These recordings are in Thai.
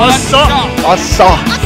อัสซะ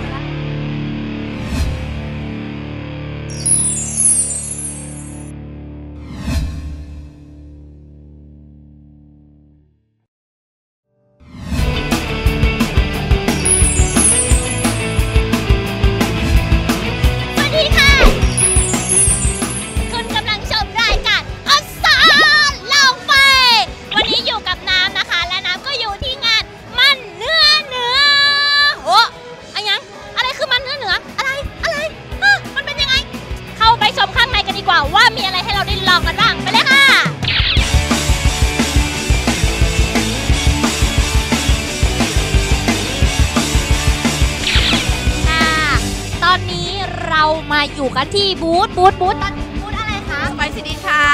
อยู่กันที่บูธบูธบูธตอนบูธอะไรคะไปสิดีค่ะ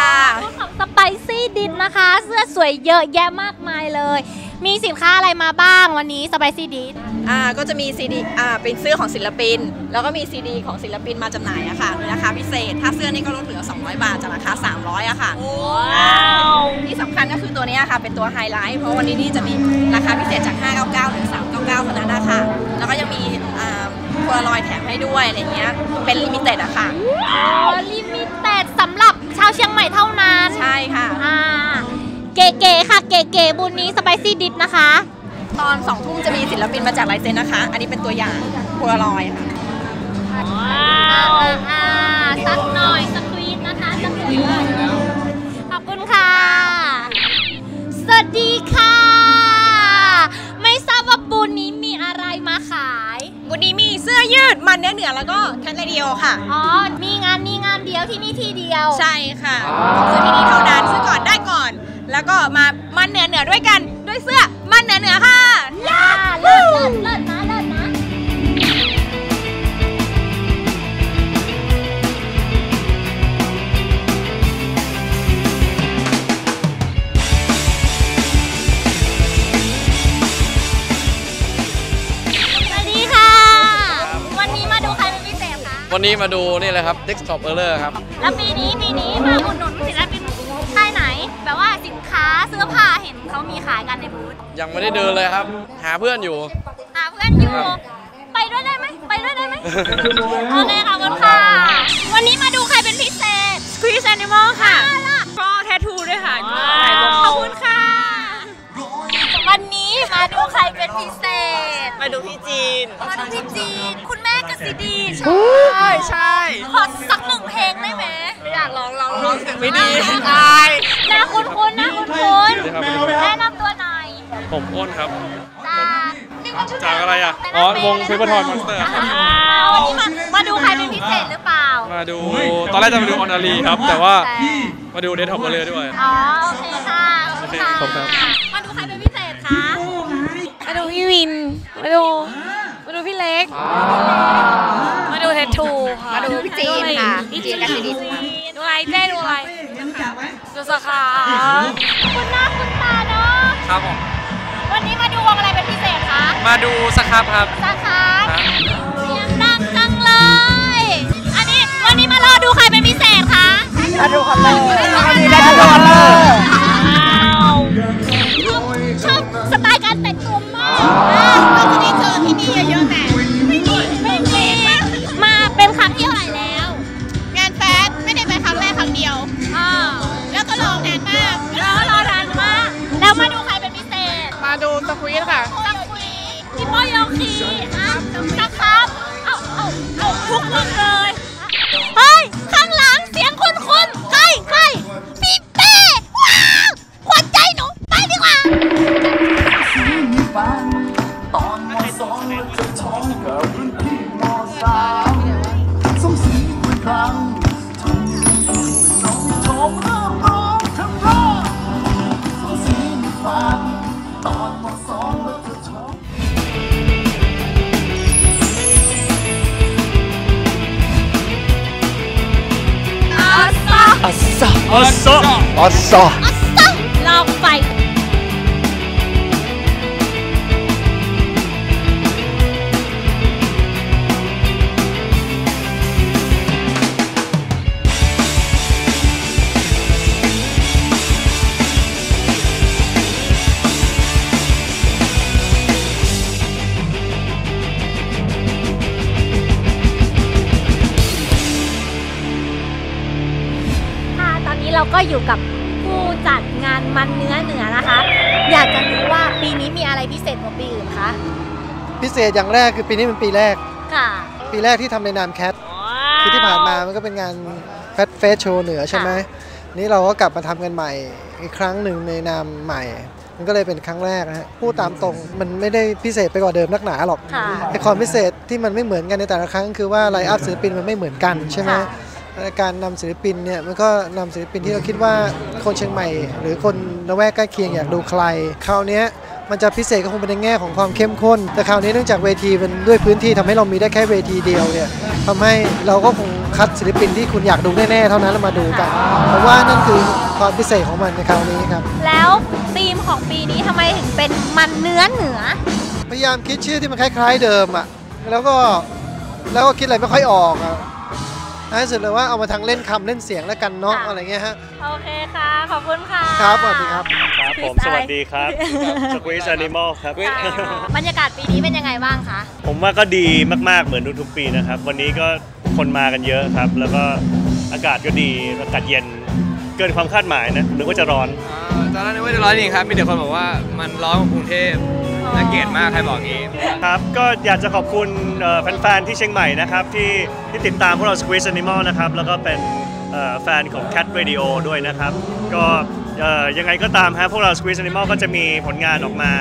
บูธของสไปซี่ดินนะคะ เสื้อสวยเยอะแยะมากมายเลย มีสินค้าอะไรมาบ้างวันนี้สไปซี่ดินอ่าก็จะมีซีดีอ่าเป็นเสื้อของศิลปิน แล้วก็มีซีดีของศิลปินมาจำหน่ายอะค่ะในราคาพิเศษ ถ้าเสื้อนี่ก็ลดเหลือ 200 บาทจากราคา 300อะค่ะว้าวที่สำคัญก็คือตัวเนี้ยค่ะเป็นตัวไฮไลท์เพราะวันนี้นี่จะมีราคาพิเศษจาก 599เหรือ399เท่านั้นนะคะแล้วก็ยังมีอ่าโพลารอยด์แถมให้ด้วยอะไรเงี้ย เป็นลิมิเต็ดอะค่ะ ลิมิเต็ดสำหรับชาวเชียงใหม่เท่านั้น ใช่ค่ะ อ่า เก๋ๆค่ะ เก๋ๆบุญนี้สไปซี่ดินนะคะ ตอน2ทุ่มจะมีศิลปินมาจากลายเซ็นนะคะ อันนี้เป็นตัวอย่างโพลารอยด์ค่ะว้าวอ่าสักหน่อยสควีตนะคะสควีตขอบคุณค่ะ สวัสดีค่ะ วันนี้มีเสื้อยืดมันเนื้อเหนือแล้วก็แคทเรดิโอค่ะ อ๋อ มีงานนี้งานเดียวที่นี่ที่เดียว ใช่ค่ะต้องซื้อที่นี่เท่านั้นซื้อก่อนได้ก่อน แล้วก็มามันเหนือเหนือด้วยกันด้วยเสื้อมันเหนือเหนือค่ะย่าเลิศเลิศเวันนี้มาดูนี่เลยครับ Desktop Error ครับ แล้วปีนี้ปีนี้มาอุดหนุนศิลปินค่ายไหน แบบว่าสินค้าเสื้อผ้าเห็นเขามีขายกันในบูธยังไม่ได้เดินเลยครับ หาเพื่อนอยู่ หาเพื่อนอยู่ ไปด้วยได้ไหมไปด้วยได้ไหมโอเคขอบคุณค่ะ วันนี้มาดูใครเป็นพิเศษ Squeeze Animal ค่ะล่ะก็แททูด้วยค่ะขอบคุณค่ะ วันนี้มาดูใครเป็นพิเศษ มาดูพี่จีน มาดูพี่จีนคุณ แม่กสิดีใช่ใช่ใช่ขอสักหนึ่งเพลงได้ไหมไม่อยากร้องร้องร้องเสียงไม่ดีอายหน้าคุณคุณหน้าคุณคุณสวัสดีครับแนะนำตัวหน่อยผมอ้นครับจากจากอะไรอะอ๋อวง Paper Toy Monster ครับอ่าวันนี้มามาดูใครเป็นพิเศษหรือเปล่า มาดูตอนแรกจะมาดูออนอารีครับ แต่ว่าแต่มาดู Desktop Error ด้วยอ๋อโอเคค่ะขอบคุณค่ะโอเคขอบคุณครับมาดูใครเป็นพิเศษคะมาดูพี่วินมาดูมาดูพี่เล็ก มาดูเททูค่ะมาดูพี่จีนค่ะพี่จีนกับซีดีดูอะไรเจ้ดูอะไรดูสาขาคุณหน้าคุณตาเนาะครับผมวันนี้มาดูวงอะไรเป็นพิเศษคะมาดูสครับครับสาขาเสียงดังจังเลย อันนี้วันนี้มารอดูใครเป็นพิเศษคะมาดูคอนเลอร์มาดูมาดูคอนเลอร์ชอบสไตล์การแต่งตัวมาก อัสซาอัสซาอั ตอนนี้เราก็อยู่กับผู้จัดงานมันเนื้อเหนือนะคะ อยากจะรู้ว่าปีนี้มีอะไรพิเศษกว่าปีอื่นคะพิเศษอย่างแรกคือปีนี้เป็นปีแรก ค่ะ ปีแรกที่ทำในนามแคทคือที่ผ่านมามันก็เป็นงานแฟตเฟสโชว์เหนือใช่ไหมนี่เราก็กลับมาทำกันใหม่อีกครั้งหนึ่งในนามใหม่ มันก็เลยเป็นครั้งแรกนะฮะพูดตามตรงมันไม่ได้พิเศษไปกว่าเดิมนักหนาหรอกค่ะ ไอความพิเศษที่มันไม่เหมือนกันในแต่ละครั้งคือว่าไลน์อัพศิลปินมันไม่เหมือนกันใช่ไหมค่ะและ การนำศิลปินเนี่ยมันก็นำศิลปินที่เราคิดว่าคนเชียงใหม่ หรือคนละแวกใกล้เคียงอยากดูใครคราวเนี้ยมันจะพิเศษก็คงเป็นในแง่ของความเข้มข้น แต่คราวนี้เนื่องจากเวทีมันด้วยพื้นที่ทำให้เรามีได้แค่เวทีเดียวเนี่ยทำให้เราก็คงคัดศิลปินที่คุณอยากดูแน่ๆเท่านั้นแล้วมาดูกันเพราะว่านั่นคือความพิเศษของมันในคราวนี้ครับ แล้วธีมของปีนี้ทำไมถึงเป็นมันเนื้อเหนือ พยายามคิดชื่อที่มันคล้าย ๆเดิมอะแล้วก็แล้วก็คิดอะไรไม่ค่อยออกอะ ท้ายสุดเลยว่าเอามาทางเล่นคำเล่นเสียงแล้วกันเนาะค่ะ อะไรเงี้ยฮะ โอเคค่ะ ขอบคุณค่ะ ครับสวัสดีครับ ครับผม Chris สวัสดีครับสควีสแอนิมอลครับ ค่ะบรรยากาศปีนี้เป็นยังไงบ้างคะ ผมว่าก็ดีมากๆเหมือนทุกๆปีนะครับ วันนี้ก็คนมากันเยอะครับ แล้วก็อากาศก็ดีอากาศเย็น เกินความคาดหมายนะนึกว่าจะร้อนตอนแรกนึกว่าจะร้อนจริงครับ มีแต่คนบอกว่ามันร้อนกว่ากรุงเทพ น่าเกลียดมากใครบอกงี้ครับก็อยากจะขอบคุณเอ่อแฟนๆที่เชียงใหม่นะครับที่ที่ติดตามพวกเรา Squeeze Animal นะครับแล้วก็เป็นเอ่อแฟนของ Cat Radio ด้วยนะครับ ก็เอ่อยังไงก็ตามฮะพวกเรา Squeeze Animal ก็จะมีผลงานออกมา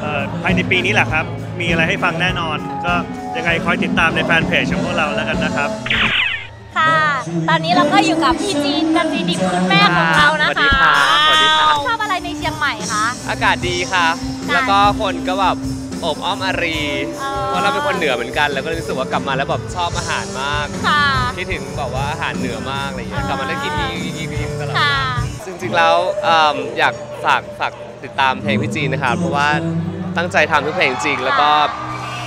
เอ่อภายในปีนี้แหละครับ มีอะไรให้ฟังแน่นอน ก็ยังไงคอยติดตามในแฟนเพจของพวกเราแล้วกันนะครับ ค่ะ ตอนนี้เราก็อยู่กับพี่จีนจันจีดิบคุณแม่ของเรานะคะสวัสดีครับ ชอบอะไรในเชียงใหม่คะ อากาศดีค่ะค่ะแล้วก็คนก็แบบอบอ้อมอารีอ๋อเพราะเราเป็นคนเหนือเหมือนกัน แล้วก็รู้สึกว่ากลับมาแล้วแบบชอบอาหารมากค่ะคิดถึงแบบว่าอาหารเหนือมากอะไรอย่างเงี้ย กลับมาได้กินยิ่งยิ่งยิ่งตลอดค่ะจริงๆแล้วเอิ่มอยากฝากฝากติดตามเพลงพี่จีนนะครับ เพราะว่าตั้งใจทำทุกเพลงจริง แล้วก็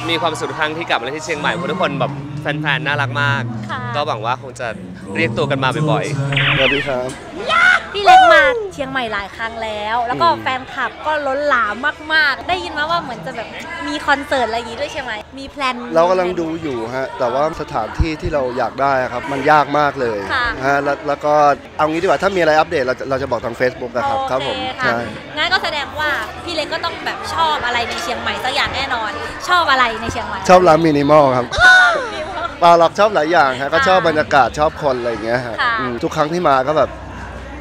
มีความสุขทุกครั้งที่กลับมาเล่นที่เชียงใหม่เพราะทุกคนแบบ แฟนๆ น่ารักมากค่ะก็หวังว่าคงจะเรียกตัวกันมาบ่อยสวัสดีครับ พี่เล็กมาเชียงใหม่หลายครั้งแล้ว แล้วก็แฟนคลับก็ล้นหลามมากๆ ได้ยินมาว่าเหมือนจะแบบมีคอนเสิร์ตอะไรอย่างงี้ด้วยใช่ไหม มีแพลน เรากำลังดูอยู่ฮะ แต่ว่าสถานที่ที่เราอยากได้อะครับ มันยากมากเลยค่ะฮะแล้วแล้วก็เอางี้ดีกว่าถ้ามีอะไรอัปเดตเราจะเราจะบอกทาง Facebook นะครับครับผมโอเคใช่ค่ะงั้นก็แสดงว่าพี่เล็กก็ต้องแบบชอบอะไรในเชียงใหม่สักอย่างแน่นอน ชอบอะไรในเชียงใหม่ ชอบร้านมินิมอลครับเปล่าหรอกชอบหลายอย่างฮะก็ชอบบรรยากาศชอบคนอะไรอย่างเงี้ยฮะค่ะ อืมทุกครั้งที่มาก็แบบ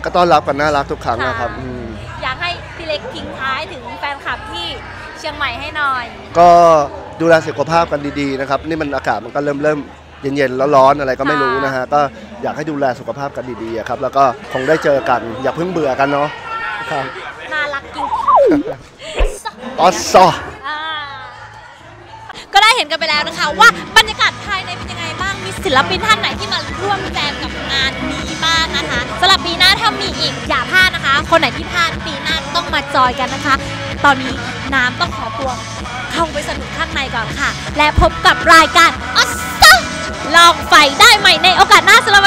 ก็ต้อนรับกันน่ารักทุกครั้งนะครับค่ะอืม อยากให้พี่เล็กทิ้งท้ายถึงแฟนคลับที่เชียงใหม่ให้หน่อย ก็ดูแลสุขภาพกันดีๆนะครับ นี่มันอากาศมันก็เริ่มเริ่มเย็นๆแล้วร้อนอะไรก็ไม่รู้นะฮะก็อยากให้ดูแลสุขภาพกันดีๆอะครับ แล้วก็คงได้เจอกัน อย่าเพิ่งเบื่อกันเนาะครับน่ารักจริงออสซอ อ่าก็ได้เห็นกันไปแล้วนะคะว่าบรรยากาศภ ศิลปินท่านไหนที่มาร่วมแจมกับงานนี้บ้างนะคะสำหรับปีหน้าถ้ามีอีกอย่าพลาดนะคะ คนไหนที่พลาดปีหน้าต้องมาจอยกันนะคะ ตอนนี้น้ำต้องขอตัวเข้าไปสนุกข้างในก่อนค่ะ และพบกับรายการออสซาลองไฟได้ใหม่ในโอกาสหน้าสำหรับ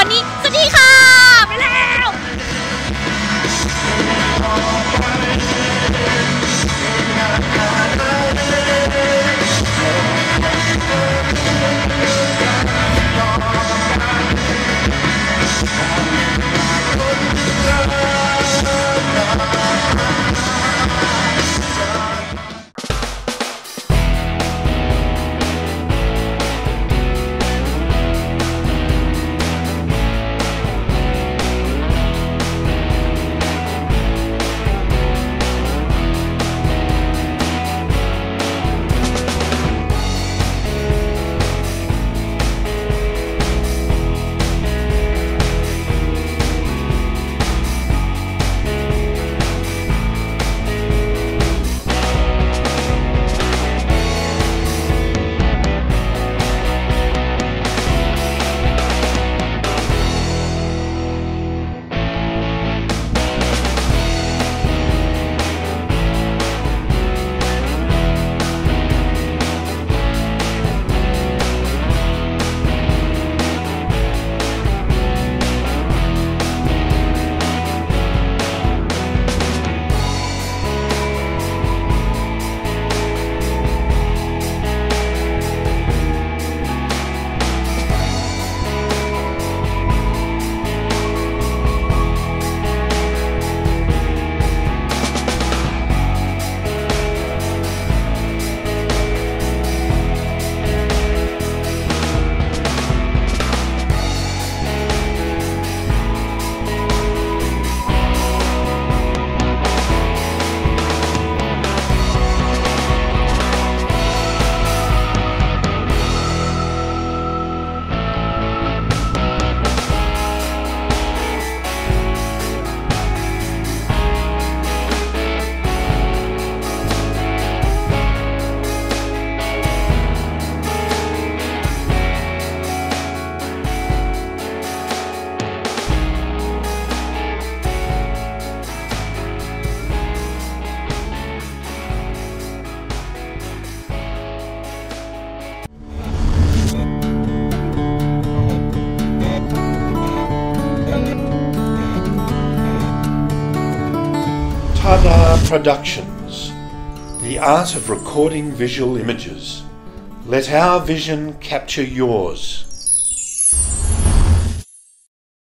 Productions, the art of recording visual images. Let our vision capture yours.